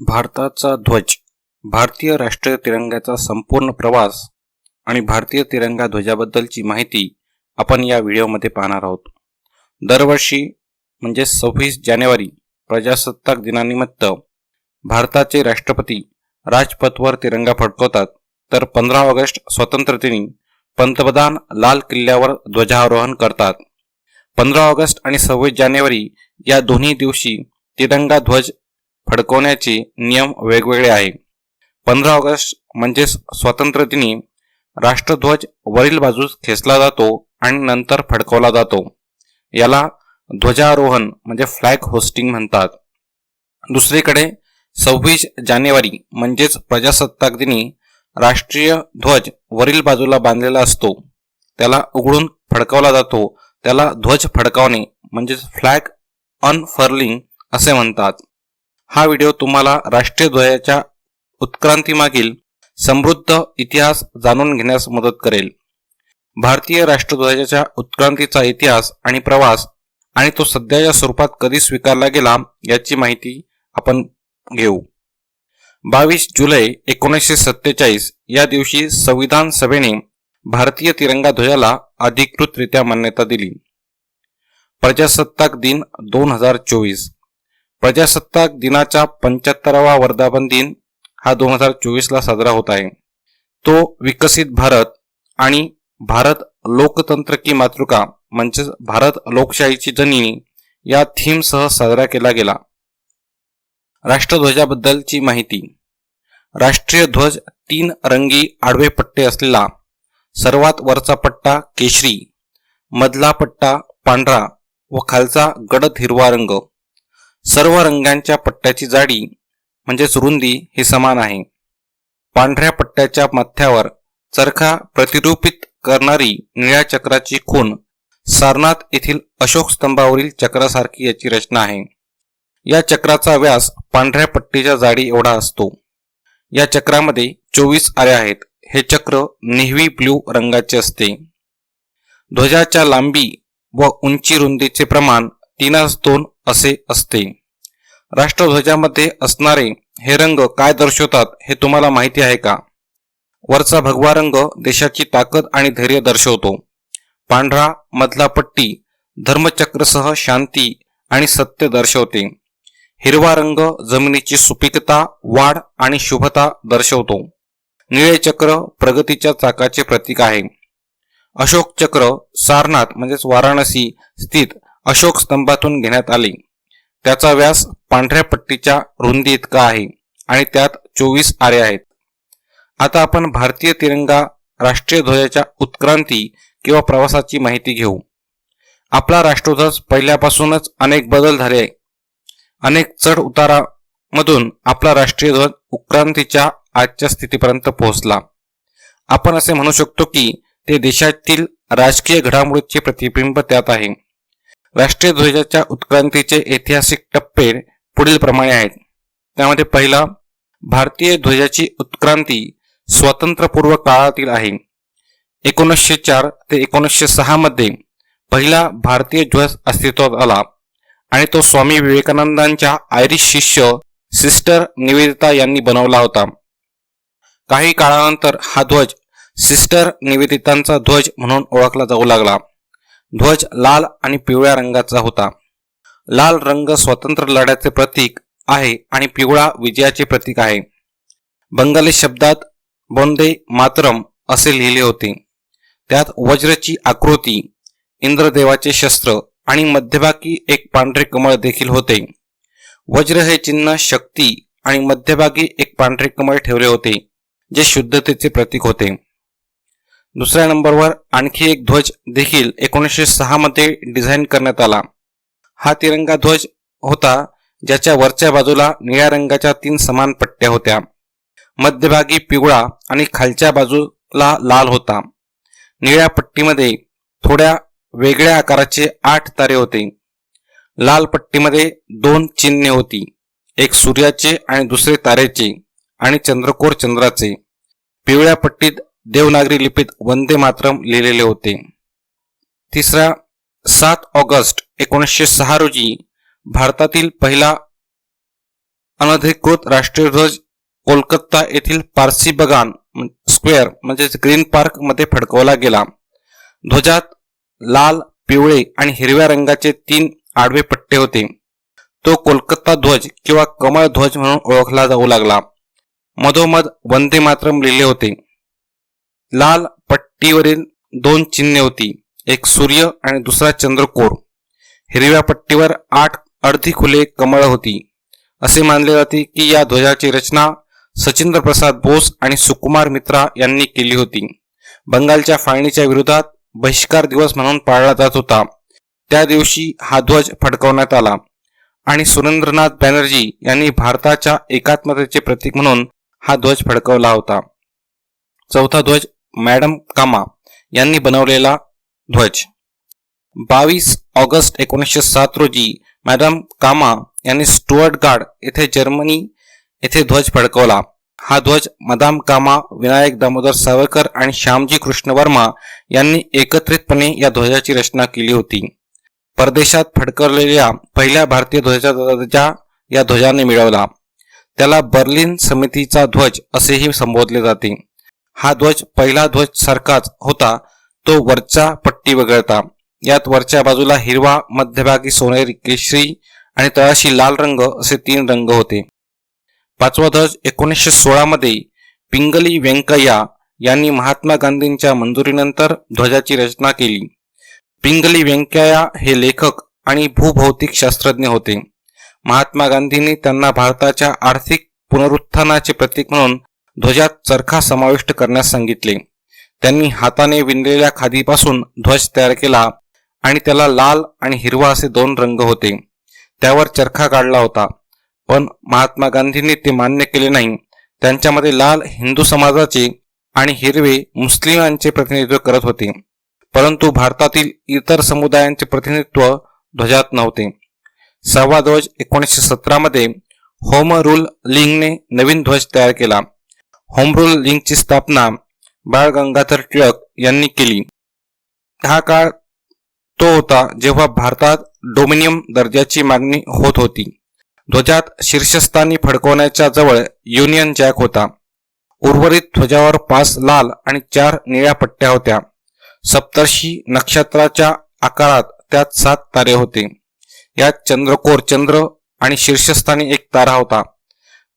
भारताचा ध्वज भारतीय राष्ट्रीय तिरंग्याचा संपूर्ण प्रवास आणि भारतीय तिरंगा ध्वजाबद्दलची माहिती आपण या व्हिडिओमध्ये पाहणार आहोत. दरवर्षी म्हणजे सव्वीस जानेवारी प्रजासत्ताक दिनानिमित्त भारताचे राष्ट्रपती राजपथवर तिरंगा फडकवतात. तर पंधरा ऑगस्ट स्वातंत्र्य दिनी पंतप्रधान लाल किल्ल्यावर ध्वजारोहण करतात. पंधरा ऑगस्ट आणि सव्वीस जानेवारी या दोन्ही दिवशी तिरंगा ध्वज फडकवण्याचे नियम वेगवेगळे आहे. पंधरा ऑगस्ट म्हणजेच स्वातंत्र्य दिनी राष्ट्रध्वज वरील बाजूस खेचला जातो आणि नंतर फडकवला जातो. याला ध्वजारोहण म्हणजे फ्लॅग होस्टिंग म्हणतात. दुसरीकडे सव्वीस जानेवारी म्हणजेच प्रजासत्ताक दिनी राष्ट्रीय ध्वज वरील बाजूला बांधलेला असतो. त्याला उघडून फडकवला जातो. त्याला ध्वज फडकावणे म्हणजेच फ्लॅग अनफर्लिंग असे म्हणतात. हा व्हिडिओ तुम्हाला राष्ट्रीय ध्वजाच्या उत्क्रांतीमागील समृद्ध इतिहास जाणून घेण्यास मदत करेल. भारतीय राष्ट्रध्वजाच्या उत्क्रांतीचा इतिहास आणि प्रवास आणि तो सध्याच्या स्वरूपात कधी स्वीकारला गेला याची माहिती आपण घेऊ. बावीस जुलै एकोणीसशे सत्तेचाळीस या दिवशी संविधान सभेने भारतीय तिरंगा ध्वजाला अधिकृतरित्या मान्यता दिली. प्रजासत्ताक दिन दोन हजार चोवीस. प्रजासत्ताक दिनाचा पंच्याहत्तरावा वर्धापन दिन हा दोन हजार चोवीसला साजरा होत आहे. तो विकसित भारत आणि भारत लोकतंत्र की मातृका म्हणजेच भारत लोकशाहीची जनिनी या थीमसह साजरा केला गेला. राष्ट्रध्वजाबद्दलची माहिती. राष्ट्रीय ध्वज तीन रंगी आडवे पट्टे असलेला सर्वात वरचा पट्टा केशरी मधला पट्टा पांढरा व खालचा गडद हिरवा रंग. सर्व रंगांच्या पट्ट्याची जाडी म्हणजेच रुंदी ही समान आहे. पांढऱ्या पट्ट्याच्या मथ्यावर चरखा प्रतिरूपित करणारी निळ्या चक्राची खून सारनाथ येथील अशोक स्तंभावरील चक्रासारखी याची रचना आहे. या चक्राचा व्यास पांढऱ्या पट्टीच्या जाडी एवढा असतो. या चक्रामध्ये चोवीस आरे आहेत. हे चक्र नेव्ही ब्ल्यू रंगाचे असते. ध्वजाच्या लांबी व उंची रुंदीचे प्रमाण तीनास दोन असे असते राष्ट्रध्वजामध्ये असणारे हे रंग काय दर्शवतात हे तुम्हाला माहिती आहे का? वरचा भगवा रंग देशाची ताकद आणि धैर्य दर्शवतो. पांढरा मधला पट्टी धर्मचक्रसह शांती आणि सत्य दर्शवते. हिरवा रंग जमिनीची सुपीकता वाढ आणि शुभता दर्शवतो. निळे चक्र प्रगतीच्या चाकाचे प्रतीक आहे. अशोक चक्र सारनाथ म्हणजेच वाराणसी स्थित अशोक स्तंभातून घेण्यात आले. त्याचा व्यास पांढऱ्या पट्टीच्या रुंदी इतका आहे आणि त्यात चोवीस आरे आहेत. आता आपण भारतीय तिरंगा राष्ट्रीय ध्वजाच्या उत्क्रांती किंवा प्रवासाची माहिती घेऊ. आपला राष्ट्रध्वज पहिल्यापासूनच अनेक बदल झाले अनेक चढ उतारामधून आपला राष्ट्रीय ध्वज उत्क्रांतीच्या आजच्या स्थितीपर्यंत पोहोचला. आपण असे म्हणू शकतो की ते देशातील राजकीय घडामोडीचे प्रतिबिंब त्यात आहे. राष्ट्रीय ध्वजाच्या उत्क्रांतीचे ऐतिहासिक टप्पे पुढील प्रमाणे आहेत. त्यामध्ये पहिला भारतीय ध्वजाची उत्क्रांती स्वातंत्र्यपूर्व काळातील आहे. एकोणीसशे चार ते एकोणीसशे सहा मध्ये पहिला भारतीय ध्वज अस्तित्वात आला आणि तो स्वामी विवेकानंदांच्या आयरिश शिष्य सिस्टर निवेदिता यांनी बनवला होता. काही काळानंतर हा ध्वज सिस्टर निवेदितांचा ध्वज म्हणून ओळखला जाऊ लागला. ध्वज लाल आणि पिवळ्या रंगाचा होता. लाल रंग स्वतंत्र लढ्याचे प्रतीक आहे आणि पिवळा विजयाचे प्रतीक आहे. बंगाली शब्दात बोंदे मातरम असे लिहिले होते. त्यात वज्रची आकृती इंद्रदेवाचे शस्त्र आणि मध्यभागी एक पांढरे कमळ देखील होते. वज्र हे चिन्ह शक्ती आणि मध्यभागी एक पांढरे कमळ ठेवले होते जे शुद्धतेचे प्रतीक होते. दुसऱ्या नंबरवर आणखी एक ध्वज देखील एकोणीसशे सहामध्ये डिझाईन करण्यात आला. हा तिरंगा ध्वज होता ज्याच्या वरच्या बाजूला निळ्या रंगाच्या तीन समान पट्ट्या होत्या. मध्यभागी पिवळा आणि खालच्या बाजूला लाल होता. निळ्या पट्टीमध्ये थोड्या वेगळ्या आकाराचे आठ तारे होते. लाल पट्टीमध्ये दोन चिन्हे होती एक सूर्याचे आणि दुसरे तारेचे आणि चंद्रकोर चंद्राचे. पिवळ्या पट्टीत देवनागरी लिपीत वंदे मातरम लिहिलेले होते. तिसरा सात ऑगस्ट एकोणीसशे सहा रोजी भारतातील पहिला अनधिकृत राष्ट्रीय ध्वज कोलकाता येथील पारसी बगान स्क्वेअर म्हणजेच ग्रीन पार्कमध्ये फडकवला गेला. ध्वजात लाल पिवळे आणि हिरव्या रंगाचे तीन आडवे पट्टे होते. तो कोलकाता ध्वज किंवा कमळ ध्वज म्हणून ओळखला जाऊ लागला. मधोमध वंदे मातरम लिहिले होते. लाल पट्टीवरील दोन चिन्हे होती. एक सूर्य आणि दुसरा चंद्रकोर. हिरव्या पट्टीवर आठ अर्धी खुले कमळ होती. असे मानले जाते की या ध्वजाची रचना सचिंद्र प्रसाद बोस आणि सुकुमार मित्रा यांनी केली होती. बंगालच्या फाळणीच्या विरोधात बहिष्कार दिवस म्हणून पाळला जात होता. त्या दिवशी हा ध्वज फडकवण्यात आला आणि सुरेंद्रनाथ बॅनर्जी यांनी भारताच्या एकात्मतेचे प्रतीक म्हणून हा ध्वज फडकवला होता. चौथा ध्वज मॅडम कामा यांनी बनवलेला ध्वज. बावीस ऑगस्ट एकोणीसशे सात रोजी मॅडम कामा यांनी स्टुअर्ट गार्ड येथे जर्मनी येथे ध्वज फडकवला. हा ध्वज मदाम कामा विनायक दामोदर सावरकर आणि श्यामजी कृष्ण वर्मा यांनी एकत्रितपणे या ध्वजाची रचना केली होती. परदेशात फडकवलेल्या पहिल्या भारतीय ध्वजाचा दर्जा या ध्वजाने मिळवला. त्याला बर्लिन समितीचा ध्वज असेही संबोधले जाते. हा ध्वज पहिला ध्वज सारखाच होता तो वरच्या पट्टी वगळता. यात वरच्या बाजूला हिरवा मध्यभागी सोनेरी केशरी आणि तळाशी लाल रंग असे तीन रंग होते. पाचवा ध्वज एकोणीसशे सोळामध्ये पिंगली व्यंकय्या यांनी महात्मा गांधींच्या मंजुरीनंतर ध्वजाची रचना केली. पिंगली व्यंकय्या हे लेखक आणि भूभौतिक शास्त्रज्ञ होते. महात्मा गांधींनी त्यांना भारताच्या आर्थिक पुनरुत्थानाचे प्रतीक म्हणून ध्वजात चरखा समाविष्ट करण्यास सांगितले. त्यांनी हाताने विणलेल्या खादीपासून ध्वज तयार केला आणि त्याला लाल आणि हिरवा असे दोन रंग होते. त्यावर चरखा काढला होता. पण महात्मा गांधींनी ते मान्य केले नाही. त्यांच्यामध्ये लाल हिंदू समाजाचे आणि हिरवे मुस्लिमांचे प्रतिनिधित्व करत होते. परंतु भारतातील इतर समुदायांचे प्रतिनिधित्व ध्वजात नव्हते. सहावा ध्वज एकोणीसशे सतरामध्ये होम रूल लिंगने नवीन ध्वज तयार केला. होमरूल लिंकची स्थापना बाळ गंगाधर टिळक यांनी केली. हा काळ तो होता जेव्हा भारतात डोमिनियम दर्जाची मागणी होत होती. ध्वजात शीर्षस्थानी फडकवण्याच्या जवळ युनियन जॅक होता. उर्वरित ध्वजावर पाच लाल आणि चार निळ्या पट्ट्या होत्या. सप्तर्षी नक्षत्राच्या आकारात त्यात सात तारे होते. यात चंद्रकोर चंद्र आणि शीर्षस्थानी एक तारा होता.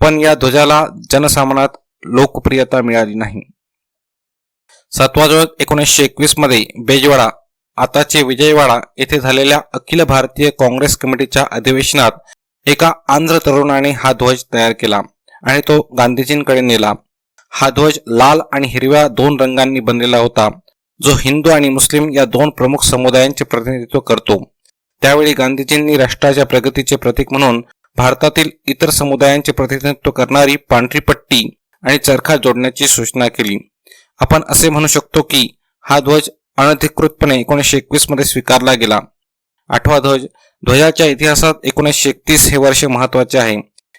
पण या ध्वजाला जनसामान्यात लोकप्रियता मिळाली नाही. सातवा ध्वज एकोणीसशे एकवीसमध्ये बेजवाडा आताचे विजयवाडा येथे झालेल्या अखिल भारतीय काँग्रेस कमिटीच्या अधिवेशनात एका आंध्र तरुणाने हा ध्वज तयार केला आणि तो गांधीजींकडे नेला. हा ध्वज लाल आणि हिरव्या दोन रंगांनी बनलेला होता. जो हिंदू आणि मुस्लिम या दोन प्रमुख समुदायांचे प्रतिनिधित्व करतो. त्यावेळी गांधीजींनी राष्ट्राच्या प्रगतीचे प्रतीक म्हणून भारतातील इतर समुदायांचे प्रतिनिधित्व करणारी पांढरी पट्टी आणि चरखा जोडण्याची सूचना केली. आपण असे म्हणू शकतो की हा ध्वज अनधिकृतपणे एकोणीसशे एकवीसमध्ये स्वीकारला गेला. आठवा ध्वज ध्वजाच्या इतिहासात एकोणीसशे एकतीस हे वर्ष महत्त्वाचे आहे.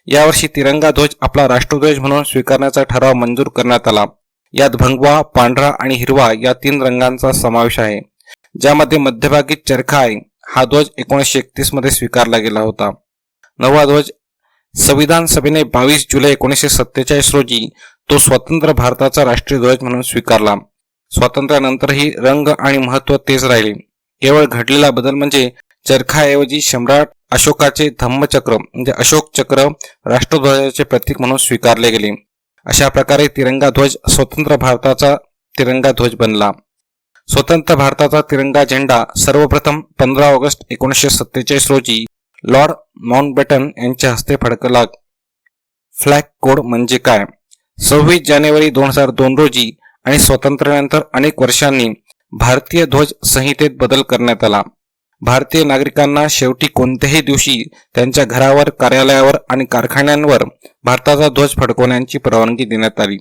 यावर्षी तिरंगा ध्वज आपला राष्ट्रध्वज म्हणून स्वीकारण्याचा ठराव मंजूर करण्यात आला. यात भंगवा पांढरा आणि हिरवा या तीन रंगांचा समावेश आहे. ज्यामध्ये मध्यभागी चरखा आहे. हा ध्वज एकोणीसशे एकतीसमध्ये स्वीकारला गेला होता. नववा ध्वज संविधान सभेने बावीस जुलै एकोणीसशे सत्तेचाळीस रोजी तो स्वतंत्र भारताचा राष्ट्रीय ध्वज म्हणून स्वीकारला. स्वातंत्र्यानंतरही रंग आणि महत्त्व तेच राहिले. केवळ घडलेला बदल म्हणजे चरखाऐवजी सम्राट अशोकाचे धम्मचक्र म्हणजे अशोक चक्र राष्ट्रध्वजाचे प्रतीक म्हणून स्वीकारले गेले. अशा प्रकारे तिरंगा ध्वज स्वतंत्र भारताचा तिरंगा ध्वज बनला. स्वतंत्र भारताचा तिरंगा झेंडा सर्वप्रथम पंधरा ऑगस्ट एकोणीसशे सत्तेचाळीस रोजी लॉर्ड माउंटबॅटन यांच्या हस्ते फडकला. फ्लॅग कोड म्हणजे काय? सव्वीस जानेवारी दोन हजार दोन रोजी आणि स्वातंत्र्यानंतर अनेक वर्षांनी भारतीय ध्वज संहितेत बदल करण्यात आला. भारतीय नागरिकांना शेवटी कोणत्याही दिवशी त्यांच्या घरावर कार्यालयावर आणि कारखान्यांवर भारताचा ध्वज फडकवण्याची परवानगी देण्यात आली.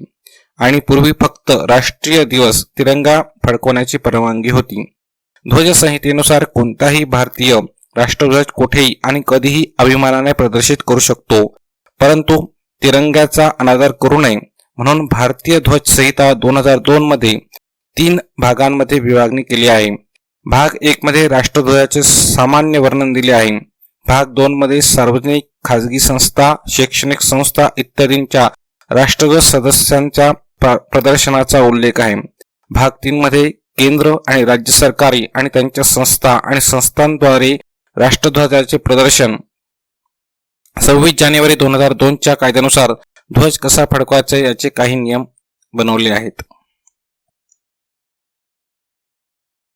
आणि पूर्वी फक्त राष्ट्रीय दिवस तिरंगा फडकवण्याची परवानगी होती. ध्वजसंहितेनुसार कोणताही भारतीय राष्ट्रध्वज कोठेही आणि कधीही अभिमानाने प्रदर्शित करू शकतो. परंतु तिरंग्याचा अनादर करू नये. म्हणून भारतीय ध्वज संहिता दोन हजार दोन मध्ये तीन भागांमध्ये विभागणी केली आहे. भाग एक मध्ये राष्ट्रध्वजाचे सामान्य वर्णन दिले आहे. भाग दोन मध्ये सार्वजनिक खाजगी संस्था शैक्षणिक संस्था इत्यादींच्या राष्ट्रध्वज सदस्यांच्या प्रदर्शनाचा उल्लेख आहे. भाग तीन मध्ये केंद्र आणि राज्य सरकारी आणि त्यांच्या संस्था आणि संस्थांद्वारे राष्ट्रध्वजाचे प्रदर्शन. सव्वीस जानेवारी दोन हजार दोनच्या कायद्यानुसार ध्वज कसा फडकवायचा याचे काही नियम बनवले आहेत.